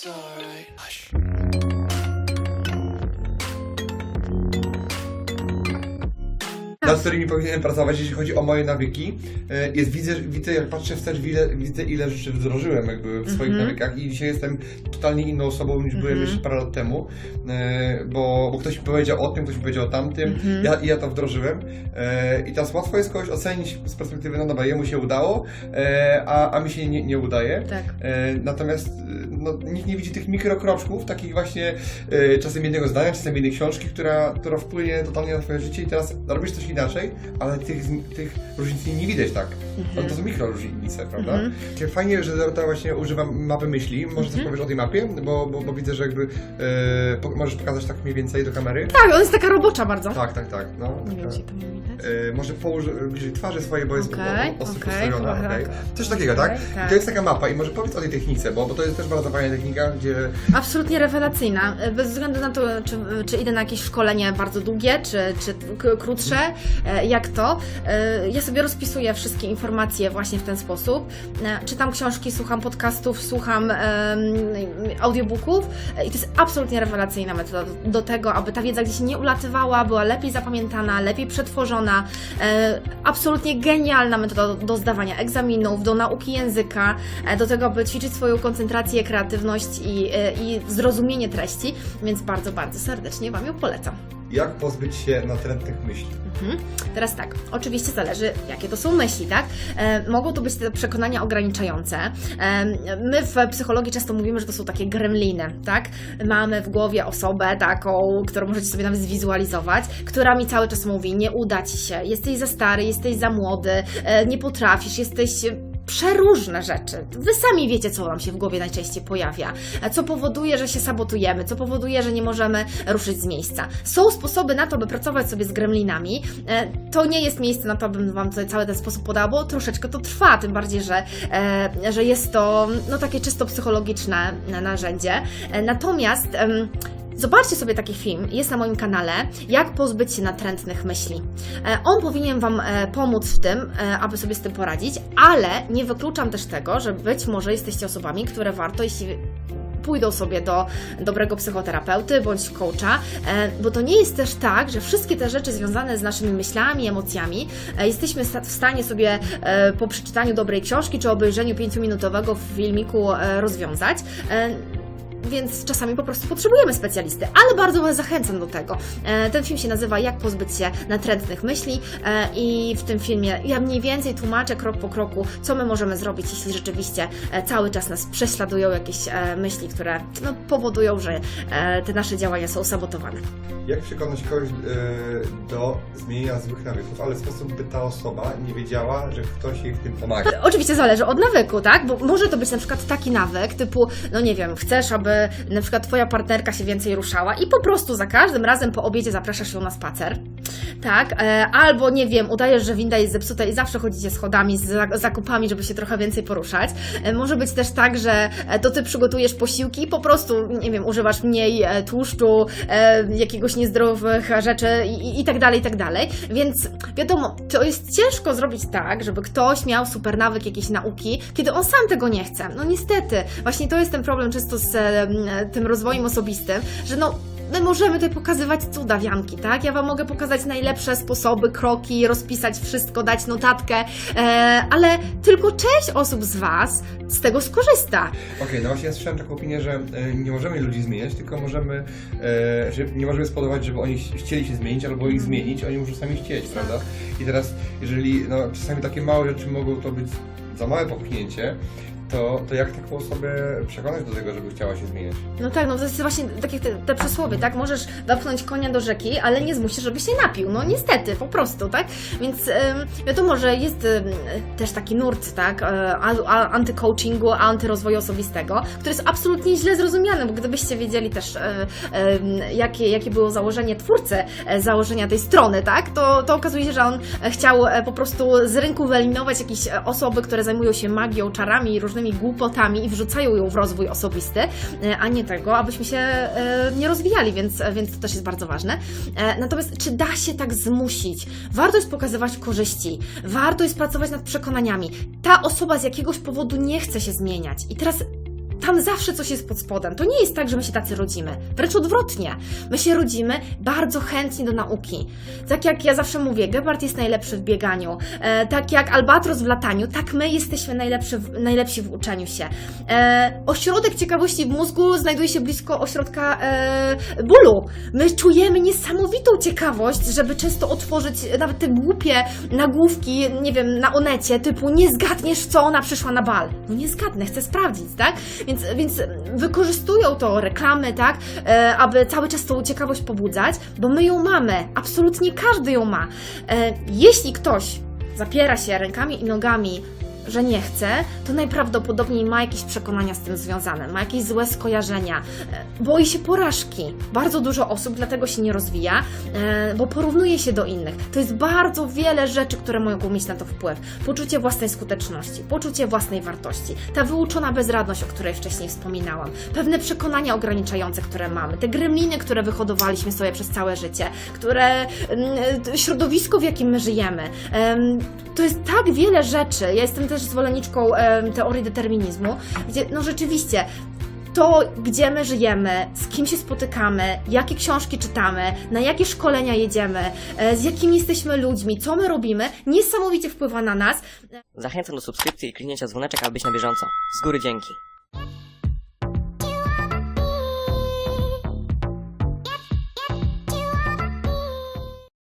It's alright. Nad którymi powinienem pracować, jeśli chodzi o moje nawyki. E, Jest, widzę, widzę, jak patrzę wstecz, widzę, widzę ile rzeczy wdrożyłem jakby w swoich nawykach i dzisiaj jestem totalnie inną osobą niż byłem jeszcze parę lat temu, e, bo, bo ktoś mi powiedział o tym, ktoś mi powiedział o tamtym, ja, i ja to wdrożyłem. E, i teraz łatwo jest kogoś ocenić z perspektywy, no dobra, jemu się udało, a, a mi się nie, nie udaje. Tak. Natomiast no, nikt nie widzi tych mikrokroczków, takich właśnie czasem jednego zdania, czasem jednej książki, która, która wpłynie totalnie na twoje życie. I teraz robisz coś inaczej, ale tych, tych różnic nie widać tak. No, to są mikro różnice, prawda? Mhm. Fajnie, że Dorota właśnie używa mapy myśli. Może coś powiesz o tej mapie? Bo, bo, bo widzę, że jakby e, po, możesz pokazać tak mniej więcej do kamery. Tak, ona jest taka robocza bardzo. Tak, tak, tak. No, Nie wiem, czy to nie widać. E, może połóż bliżej twarzy swojej, bo jest Okej, o- ostro okej, postawiona. dobra, okej. tak. Coś takiego, tak? Okej, tak. I to jest taka mapa i może powiedz o tej technice, bo, bo to jest też bardzo fajna technika, gdzie Absolutnie rewelacyjna. Bez względu na to, czy, czy idę na jakieś szkolenie bardzo długie, czy, czy k- krótsze, e, jak to. E, Ja sobie rozpisuję wszystkie informacje właśnie w ten sposób. E, Czytam książki, słucham podcastów, słucham audiobooków e, i to jest absolutnie rewelacyjna metoda do, tego, aby ta wiedza gdzieś nie ulatywała, była lepiej zapamiętana, lepiej przetworzona. E, Absolutnie genialna metoda do, zdawania egzaminów, do nauki języka, e, do tego, aby ćwiczyć swoją koncentrację, kreatywność i, e, i zrozumienie treści, więc bardzo, bardzo serdecznie Wam ją polecam. Jak pozbyć się natrętnych myśli. Mhm. Teraz tak, oczywiście zależy, jakie to są myśli, tak? E, mogą to być te przekonania ograniczające. E, my w psychologii często mówimy, że to są takie gremliny, tak? Mamy w głowie osobę taką, którą możecie sobie nawet zwizualizować, która mi cały czas mówi, nie uda Ci się, jesteś za stary, jesteś za młody, e, nie potrafisz, jesteś przeróżne rzeczy. Wy sami wiecie, co Wam się w głowie najczęściej pojawia, co powoduje, że się sabotujemy, co powoduje, że nie możemy ruszyć z miejsca. Są sposoby na to, by pracować sobie z gremlinami. E, To nie jest miejsce na to, abym Wam tutaj cały ten sposób podała, bo troszeczkę to trwa, tym bardziej, że, e, że jest to no, takie czysto psychologiczne narzędzie. E, Natomiast Zobaczcie sobie taki film, jest na moim kanale, jak pozbyć się natrętnych myśli. E, On powinien Wam e, pomóc w tym, e, aby sobie z tym poradzić, ale nie wykluczam też tego, że być może jesteście osobami, które warto, jeśli pójdą sobie do dobrego psychoterapeuty bądź coacha, bo to nie jest też tak, że wszystkie te rzeczy związane z naszymi myślami, emocjami jesteśmy w stanie sobie po przeczytaniu dobrej książki czy obejrzeniu pięciominutowego filmiku rozwiązać. Więc czasami po prostu potrzebujemy specjalisty, ale bardzo Was zachęcam do tego. E, Ten film się nazywa Jak pozbyć się natrętnych myśli e, i w tym filmie ja mniej więcej tłumaczę krok po kroku, co my możemy zrobić, jeśli rzeczywiście e, cały czas nas prześladują jakieś myśli, które no, powodują, że te nasze działania są sabotowane. Jak przekonać kogoś do zmienienia złych nawyków, ale w sposób, by ta osoba nie wiedziała, że ktoś jej w tym pomaga. Oczywiście zależy od nawyku, tak? Bo może to być na przykład taki nawyk, typu, no nie wiem, chcesz, aby na przykład twoja partnerka się więcej ruszała i po prostu za każdym razem po obiedzie zapraszasz ją na spacer, tak? E, albo nie wiem, udajesz, że winda jest zepsuta i zawsze chodzicie schodami z za- zakupami, żeby się trochę więcej poruszać. E, może być też tak, że e, to ty przygotujesz posiłki i po prostu, nie wiem, używasz mniej tłuszczu, jakiegoś niezdrowych rzeczy i, tak dalej, i tak dalej. Więc wiadomo, to jest ciężko zrobić tak, żeby ktoś miał super nawyk jakiejś nauki, kiedy on sam tego nie chce. No niestety, właśnie to jest ten problem często z tym rozwojem osobistym, że no My możemy tutaj pokazywać cuda wianki, tak? Ja Wam mogę pokazać najlepsze sposoby, kroki, rozpisać wszystko, dać notatkę, e, ale tylko część osób z Was z tego skorzysta. Okej, no właśnie ja słyszałem taką opinię, że e, nie możemy ludzi zmieniać, tylko możemy, e, że nie możemy spowodować, żeby oni chcieli się zmienić albo ich zmienić, oni muszą sami chcieć, prawda? I teraz, jeżeli, no czasami takie małe rzeczy mogą to być za małe popchnięcie, to, to jak taką osobę przekonać do tego, żeby chciała się zmieniać? No tak, no to jest właśnie tak jak te, te przysłowie, tak? Możesz wepchnąć konia do rzeki, ale nie zmusisz, żeby się napił. No niestety, po prostu, tak? Więc ym, wiadomo, że jest ym, też taki nurt, tak? e, a- Antycoachingu, antyrozwoju osobistego, który jest absolutnie źle zrozumiany, bo gdybyście wiedzieli też, e, em, jakie, jakie było założenie twórcy e, założenia tej strony, tak? To, to okazuje się, że on chciał po prostu z rynku wyeliminować jakieś osoby, które zajmują się magią, czarami i różnymi głupotami i wrzucają ją w rozwój osobisty, e, a nie tego, abyśmy się e, nie rozwijali, więc, więc to też jest bardzo ważne. E, Natomiast czy da się tak zmusić? Warto jest pokazywać korzyści, warto jest pracować nad przekonaniami. Ta osoba z jakiegoś powodu nie chce się zmieniać i teraz tam zawsze coś jest pod spodem. To nie jest tak, że my się tacy rodzimy. Wręcz odwrotnie. My się rodzimy bardzo chętni do nauki. Tak jak ja zawsze mówię, Gebhardt jest najlepszy w bieganiu. E, tak jak Albatros w lataniu, tak my jesteśmy najlepszy w, najlepsi w uczeniu się. E, ośrodek ciekawości w mózgu znajduje się blisko ośrodka e, bólu. My czujemy niesamowitą ciekawość, żeby często otworzyć nawet te głupie nagłówki, nie wiem, na onecie, typu nie zgadniesz, co ona przyszła na bal. No nie zgadnę, chcę sprawdzić, tak? Więc, więc wykorzystują to reklamy, tak? E, aby cały czas tą ciekawość pobudzać, bo my ją mamy. Absolutnie każdy ją ma. E, jeśli ktoś zapiera się rękami i nogami że nie chce, to najprawdopodobniej ma jakieś przekonania z tym związane, ma jakieś złe skojarzenia, e, boi się porażki. Bardzo dużo osób dlatego się nie rozwija, e, bo porównuje się do innych. To jest bardzo wiele rzeczy, które mogą mieć na to wpływ. Poczucie własnej skuteczności, poczucie własnej wartości, ta wyuczona bezradność, o której wcześniej wspominałam, pewne przekonania ograniczające, które mamy, te gremliny, które wyhodowaliśmy sobie przez całe życie, które mm, środowisko, w jakim my żyjemy. Em, to jest tak wiele rzeczy. Ja jestem też zwolenniczką em, teorii determinizmu, gdzie no rzeczywiście to, gdzie my żyjemy, z kim się spotykamy, jakie książki czytamy, na jakie szkolenia jedziemy, e, z jakimi jesteśmy ludźmi, co my robimy, niesamowicie wpływa na nas. Zachęcam do subskrypcji i kliknięcia dzwoneczek, aby być na bieżąco. Z góry dzięki.